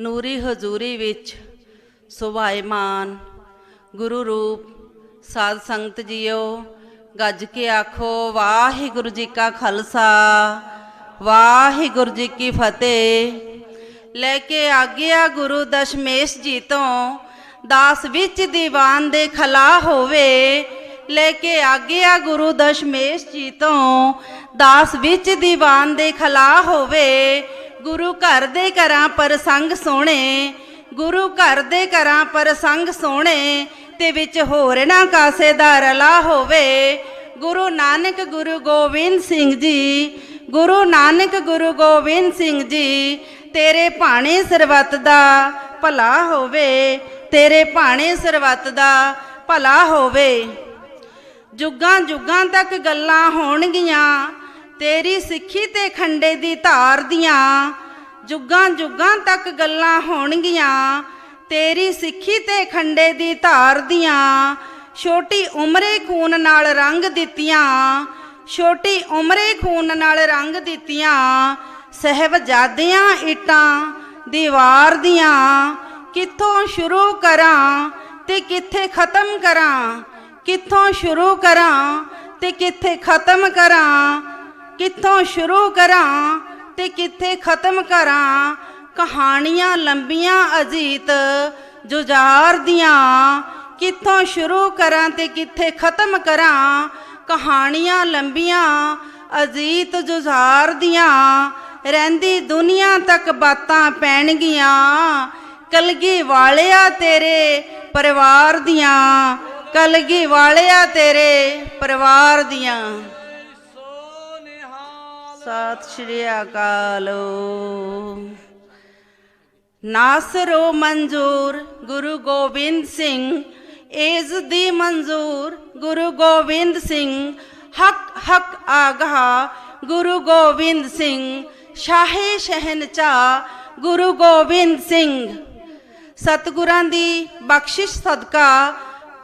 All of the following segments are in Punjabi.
ਨੂਰੀ ਹਜ਼ੂਰੀ ਵਿੱਚ ਸੁਭਾਇਮਾਨ ਗੁਰੂ ਰੂਪ ਸਾਧ ਸੰਗਤ ਜੀਓ, ਗੱਜ ਕੇ ਆਖੋ, ਵਾਹਿਗੁਰੂ ਜੀ ਕਾ ਖਾਲਸਾ, ਵਾਹਿਗੁਰੂ ਜੀ ਕੀ ਫਤਿਹ। ਲੈ ਕੇ ਆਗਿਆ ਗੁਰੂ ਦਸ਼ਮੇਸ਼ ਜੀ ਤੋਂ, ਦਾਸ ਵਿੱਚ ਦੀਵਾਨ ਦੇ ਖਲਾ ਹੋਵੇ। ਲੈ ਕੇ ਆਗਿਆ ਗੁਰੂ ਦਸ਼ਮੇਸ਼ ਜੀ ਤੋਂ, ਦਾਸ ਵਿੱਚ ਦੀਵਾਨ ਦੇ ਖਲਾ ਹੋਵੇ। ਗੁਰੂ ਘਰ ਦੇ ਘਰਾਂ ਪਰ ਸੰਗ ਸੋਹਣੇ, ਗੁਰੂ ਘਰ ਦੇ ਘਰਾਂ ਪਰ ਸੰਗ ਸੋਹਣੇ, ਤੇ ਵਿੱਚ ਹੋਰ ਨਾ ਕਾਸੇ ਦਾ ਰਲਾ ਹੋਵੇ। ਗੁਰੂ ਨਾਨਕ, ਗੁਰੂ ਗੋਬਿੰਦ ਸਿੰਘ ਜੀ, ਗੁਰੂ ਨਾਨਕ, ਗੁਰੂ ਗੋਬਿੰਦ ਸਿੰਘ ਜੀ, ਤੇਰੇ ਭਾਣੇ ਸਰਬੱਤ ਦਾ ਭਲਾ ਹੋਵੇ, ਤੇਰੇ ਭਾਣੇ ਸਰਬੱਤ ਦਾ ਭਲਾ ਹੋਵੇ। ਜੁਗਾਂ ਜੁਗਾਂ ਤੱਕ ਗੱਲਾਂ ਹੋਣਗੀਆਂ ਤੇਰੀ ਸਿੱਖੀ ਤੇ ਖੰਡੇ ਦੀ ਧਾਰ ਦੀਆਂ ਜੁਗਾਂ ਜੁਗਾਂ ਤੱਕ ਗੱਲਾਂ ਹੋਣਗੀਆਂ। ਤੇਰੀ ਸਿੱਖੀ ਤੇ ਖੰਡੇ ਦੀ ਧਾਰ ਦੀਆਂ ਛੋਟੀ ਉਮਰੇ ਖੂਨ ਨਾਲ ਰੰਗ ਦਿੱਤੀਆਂ। ਛੋਟੀ ਉਮਰੇ ਖੂਨ ਨਾਲ ਰੰਗ ਦਿੱਤੀਆਂ ਸਹਿਬਜ਼ਾਦਿਆਂ ਇਟਾਂ ਦੀਵਾਰ ਦੀਆਂ। ਕਿੱਥੋਂ ਸ਼ੁਰੂ ਕਰਾਂ ਤੇ ਕਿੱਥੇ ਖਤਮ ਕਰਾਂ? ਕਿੱਥੋਂ ਸ਼ੁਰੂ ਕਰਾਂ ਤੇ ਕਿੱਥੇ ਖਤਮ ਕਰਾਂ? ਕਿੱਥੋਂ ਸ਼ੁਰੂ ਕਰਾਂ ਤੇ ਕਿੱਥੇ ਖਤਮ ਕਰਾਂ? ਕਹਾਣੀਆਂ ਲੰਬੀਆਂ ਅਜੀਤ ਜੁਝਾਰ ਦੀਆਂ। ਕਿੱਥੋਂ ਸ਼ੁਰੂ ਕਰਾਂ ਤੇ ਕਿੱਥੇ ਖਤਮ ਕਰਾਂ? ਕਹਾਣੀਆਂ ਲੰਬੀਆਂ ਅਜੀਤ ਜੁਝਾਰ ਦੀਆਂ। ਰਹਿੰਦੀ ਦੁਨੀਆ ਤੱਕ ਬਾਤਾਂ ਪੈਣਗੀਆਂ। ਕਲਗੀ ਵਾਲਿਆ ਤੇਰੇ ਪਰਿਵਾਰ ਦੀਆਂ। ਕਲਗੀ ਵਾਲਿਆ ਤੇਰੇ ਪਰਿਵਾਰ ਦੀਆਂ। ਸਤਿ ਸ਼੍ਰੀ ਅਕਾਲ। ਨਾਸਰੋ ਮਨਜ਼ੂਰ ਗੁਰੂ ਗੋਬਿੰਦ ਸਿੰਘ ਏਜ਼ ਦੀ ਮਨਜ਼ੂਰ ਗੁਰੂ ਗੋਬਿੰਦ ਸਿੰਘ, ਹਕ ਹਕ ਆਗਹਾ ਗੁਰੂ ਗੋਬਿੰਦ ਸਿੰਘ, ਸ਼ਾਹੇ ਸ਼ਹਿਨਚਾ ਗੁਰੂ ਗੋਬਿੰਦ ਸਿੰਘ। ਸਤਿਗੁਰਾਂ ਦੀ ਬਖਸ਼ਿਸ਼ ਸਦਕਾ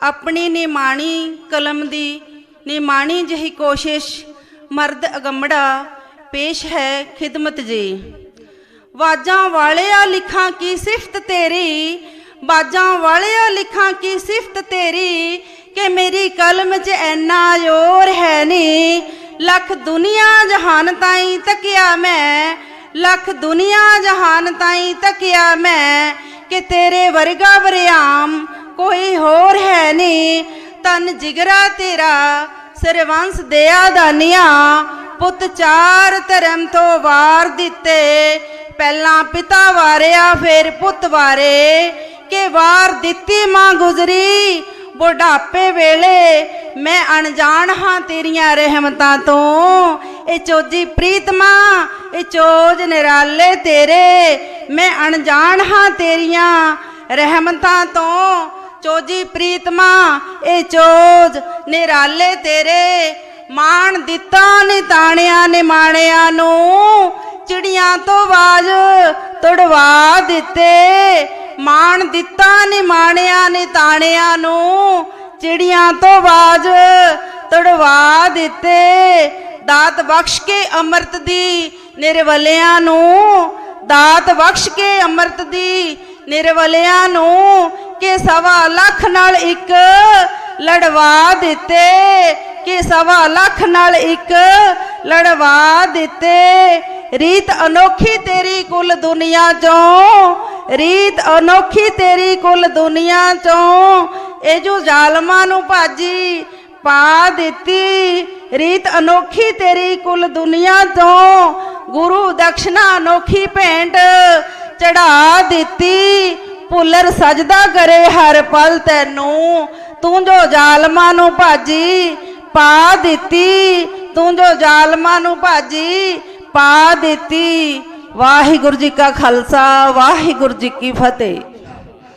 ਆਪਣੀ ਨਿਮਾਣੀ ਕਲਮ ਦੀ ਨਿਮਾਣੀ ਜਿਹੀ ਕੋਸ਼ਿਸ਼ ਮਰਦ ਅਗੰਮੜਾ ਪੇਸ਼ ਹੈ ਖਿਦਮਤ ਜੀ। ਵਾਜਾਂ ਵਾਲਿਆ ਲਿਖਾਂ ਕੀ ਸਿਫਤ ਤੇਰੀ? ਬਾਜਾਂ ਵਾਲਿਆ ਲਿਖਾਂ ਕੀ ਸਿਫਤ ਤੇਰੀ? ਕਿ ਮੇਰੀ ਕਲਮ 'ਚ ਐਨਾ ਜ਼ੋਰ ਹੈ ਨੀ। ਲੱਖ ਦੁਨੀਆ ਜਹਾਨ ਤਾਈਂ ਤੱਕਿਆ ਮੈਂ। ਲੱਖ ਦੁਨੀਆ ਜਹਾਨ ਤਾਈਂ ਤੱਕਿਆ ਮੈਂ। ਕਿ ਤੇਰੇ ਵਰਗਾ ਵਰਿਆਮ ਕੋਈ ਹੋਰ ਹੈ ਨੀ। ਤਨ ਜਿਗਰਾ ਤੇਰਾ ਸਰਵੰਸ ਦਿਆ ਦਾਨੀਆਂ ਪੁੱਤ ਚਾਰ ਧਰਮ ਤੋਂ ਵਾਰ ਦਿੱਤੇ। ਪਹਿਲਾਂ ਪਿਤਾ ਵਾਰਿਆ, ਫਿਰ ਪੁੱਤ ਵਾਰੇ। ਕਿ ਵਾਰ ਦਿੱਤੀ ਮਾਂ ਗੁਜ਼ਰੀ, ਬੁਢਾਪੇ ਵੇਲੇ। ਮੈਂ ਅਣਜਾਣ ਹਾਂ ਤੇਰੀਆਂ ਰਹਿਮਤਾਂ ਤੋਂ। ਇਹ ਚੋਜੀ ਪ੍ਰੀਤਮਾ ਇਹ ਚੋਜ ਨਿਰਾਲੇ ਤੇਰੇ। ਮੈਂ ਅਣਜਾਣ ਹਾਂ ਤੇਰੀਆਂ ਰਹਿਮਤਾਂ ਤੋਂ। ਚੋਜੀ ਪ੍ਰੀਤਮਾ ਇਹ ਚੋਜ ਨਿਰਾਲੇ ਤੇਰੇ। ਮਾਣ ਦਿੱਤਾ ਨੇ ਤਾਣਿਆਂ ਨੇ ਮਾਣਿਆਂ ਨੂੰ, ਚਿੜੀਆਂ ਤੋਂ ਬਾਜ ਤੜਵਾ ਦਿੱਤੇ। ਮਾਣ ਦਿੱਤਾ ਨੇ ਮਾਣਿਆਂ ਨੇ ਤਾਣਿਆਂ ਨੂੰ, ਚਿੜੀਆਂ ਤੋਂ ਬਾਜ ਤੜਵਾ ਦਿੱਤੇ। ਦਾਤ ਬਖਸ਼ ਕੇ ਅੰਮ੍ਰਿਤ ਦੀ ਨਿਰਵਲਿਆਂ ਨੂੰ, ਦਾਤ ਬਖਸ਼ ਕੇ ਅੰਮ੍ਰਿਤ ਦੀ ਨਿਰਵਲਿਆਂ ਨੂੰ, ਕਿ ਸਵਾ ਲੱਖ ਨਾਲ ਇੱਕ ਲੜਵਾ ਦਿੱਤੇ। ਕਿ ਸਵਾ ਲੱਖ ਨਾਲ ਇੱਕ ਲੜਵਾ ਦਿੱਤੇ। ਰੀਤ ਅਨੋਖੀ ਤੇਰੀ ਕੁੱਲ ਦੁਨੀਆ ਚੋਂ, ਰੀਤ ਅਨੋਖੀ ਤੇਰੀ ਕੁੱਲ ਦੁਨੀਆ ਚੋਂ, ਇਹ ਜੋ ਜ਼ਾਲਮਾਂ ਨੂੰ ਭਾਜੀ ਪਾ ਦਿੱਤੀ। ਰੀਤ ਅਨੋਖੀ ਤੇਰੀ ਕੁੱਲ ਦੁਨੀਆ ਤੋਂ ਗੁਰੂ ਦਕਸ਼ਨਾ ਅਨੋਖੀ ਭੇਂਟ ਚੜਾ ਦਿੱਤੀ। ਭੁੱਲਰ ਸਜਦਾ ਕਰੇ ਹਰ ਪਲ ਤੈਨੂੰ, ਤੂੰ ਜੋ ਜ਼ਾਲਮਾਂ ਨੂੰ ਭਾਜੀ ਪਾ ਦਿੱਤੀ, ਤੂੰ ਜੋ ਜ਼ਾਲਮਾਂ ਨੂੰ ਭਾਜੀ ਪਾ ਦਿੱਤੀ। ਵਾਹਿਗੁਰੂ ਜੀ ਕਾ ਖਾਲਸਾ, ਵਾਹਿਗੁਰੂ ਜੀ ਕੀ ਫਤਿਹ।